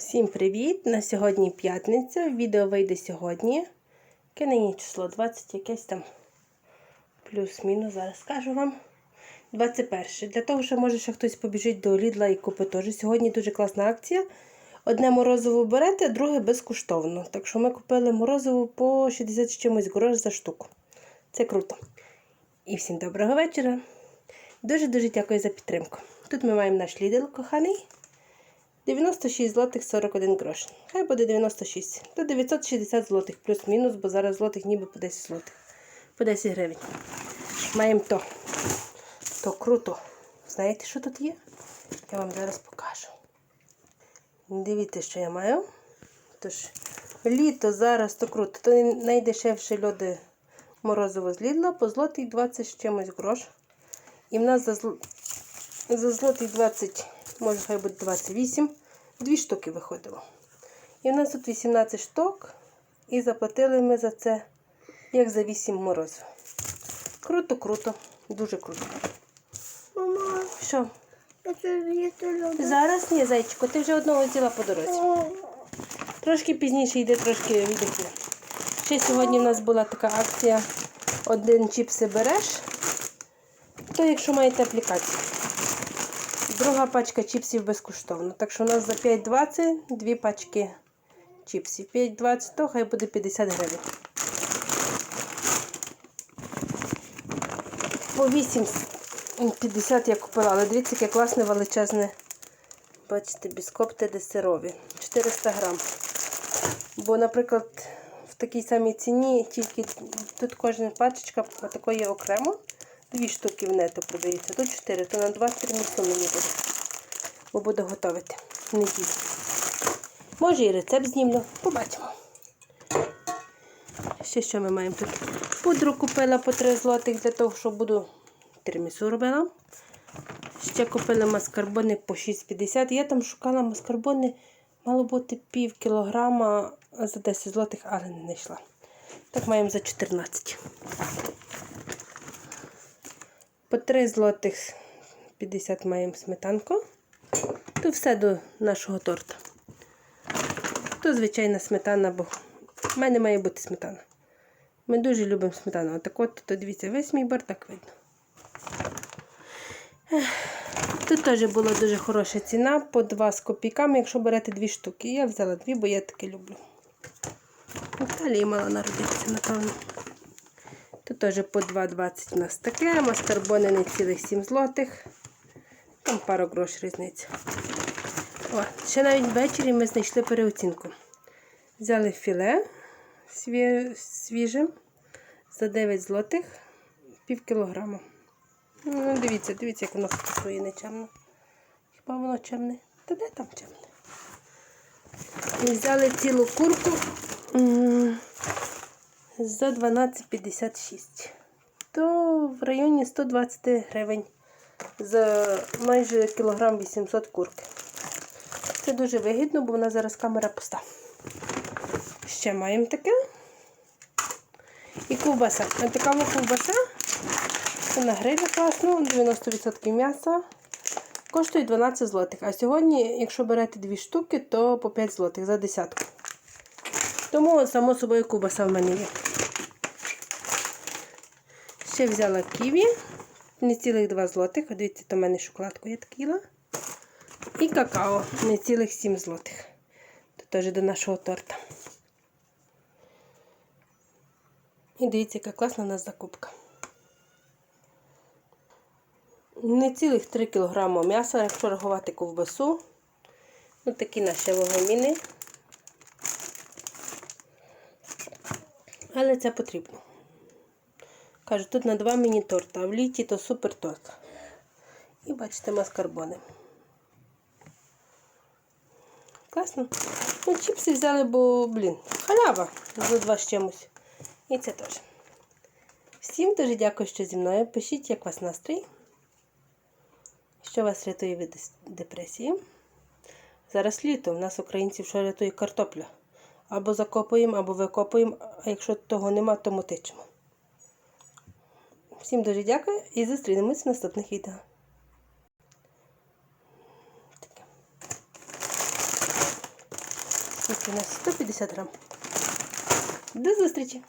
Всім привіт! На сьогодні п'ятниця. Відео вийде сьогодні. Яке нині число? 20 якесь там плюс-мінус. Зараз скажу вам. 21. Для того, що може ще хтось побіжить до Лідла і купить теж. Сьогодні дуже класна акція. Одне морозиво берете, друге безкоштовно. Так що ми купили морозиво по 60 з чимось грош за штуку. Це круто. І всім доброго вечора. Дуже-дуже дякую за підтримку. Тут ми маємо наш Лідл коханий. 96 злотих 41 грош. Хай буде 96. До 960 злотих плюс-мінус, бо зараз злотих ніби по 10 злотих. По 10 гривень. Маємо то. То круто. Знаєте, що тут є? Я вам зараз покажу. Дивіться, що я маю. Тож, літо зараз то круто. То найдешевше льоди морозиво з Лідла по злотий 20 з чимось грош. І в нас за, зл... за злотий 20 може хай буде 28, дві штуки виходило. І в нас тут 18 штук, і заплатили ми за це, як за 8 морозів. Круто, круто, дуже круто. Мама, Що? Зараз ні, зайчику, ти вже одного з'їла по дорозі. Трошки пізніше йде, трошки віддихне. Ще сьогодні в нас була така акція: один чіпси береш, то якщо маєте аплікацію. Друга пачка чіпсів безкоштовно. Так що у нас за 5,20 дві пачки чіпсів. 5,20 то хай буде 50 гривень. По 8,50 я купила, але дивіться, яке класне величезне. Бачите, біскопти десерові. 400 грам. Бо, наприклад, в такій самій ціні, тільки тут кожна пачечка такої окремо. Дві штуки в нето продаються. Тут 4, то на 2-3 місто мені буде. Бо буду готувати неділю. Може і рецепт знімлю. Побачимо. Ще що ми маємо тут? Пудру купила по 3 злотих для того, щоб буду тирмісу робила. Ще купила маскарбони по 6,50. Я там шукала маскарбони, мало бути пів кілограма за 10 злотих, але не знайшла. Так маємо за 14. По 3 злотих 50 маємо сметанку. То все до нашого торта. То звичайна сметана, бо в мене має бути сметана. Ми дуже любимо сметану. Отак от, то дивіться, весь мій бардак видно. Тут теж була дуже хороша ціна, по 2 з копійками, якщо берете дві штуки. Я взяла дві, бо я таке люблю. Італії мала народитися, напевно. Тут теж по 2,20 у нас таке, маскарбони не цілих 7 злотих. Там пару грош різниця. О, ще навіть ввечері ми знайшли переоцінку. Взяли філе сві... свіже за 9 злотих, пів кілограма. Ну, дивіться, дивіться, як воно фотографує нечемно. Хіба воно чемне? Та де там чемне? І взяли цілу курку за 12,56. То в районі 120 гривень за майже кілограм 800 курки. Це дуже вигідно, бо вона зараз камера пуста. Ще маємо таке. І ковбаса. Ось така. Це на грилі класно, 90% м'яса. Коштує 12 злотих. А сьогодні, якщо берете дві штуки, то по 5 злотих за десятку. Тому, само собою, ковбаса в мене є. Ще взяла ківі. Не цілих 2 злотих. Дивіться, то в мене шоколадку я так їла. І какао. Не цілих 7 злотих. Це теж до нашого торта. І дивіться, яка класна у нас закупка. Не цілих 3 кг м'яса, якщо рахувати ковбасу. Ось такі наші вагоміни. Але це потрібно. Кажу, тут на два міні-торта, а в літі то супер торт. І бачите, маскарбони. Класно. Ну, чіпси взяли, бо, блін, халява за два з чимось. І це теж. Всім дуже дякую, що зі мною. Пишіть, як у вас настрій. Що вас рятує від депресії. Зараз літо. У нас українців що рятує картопля. Або закопуємо, або викопуємо, а якщо того нема, то мотичимо. Всім дуже дякую і зустрінемось в наступних відео. Ось у нас 150 грам. До зустрічі!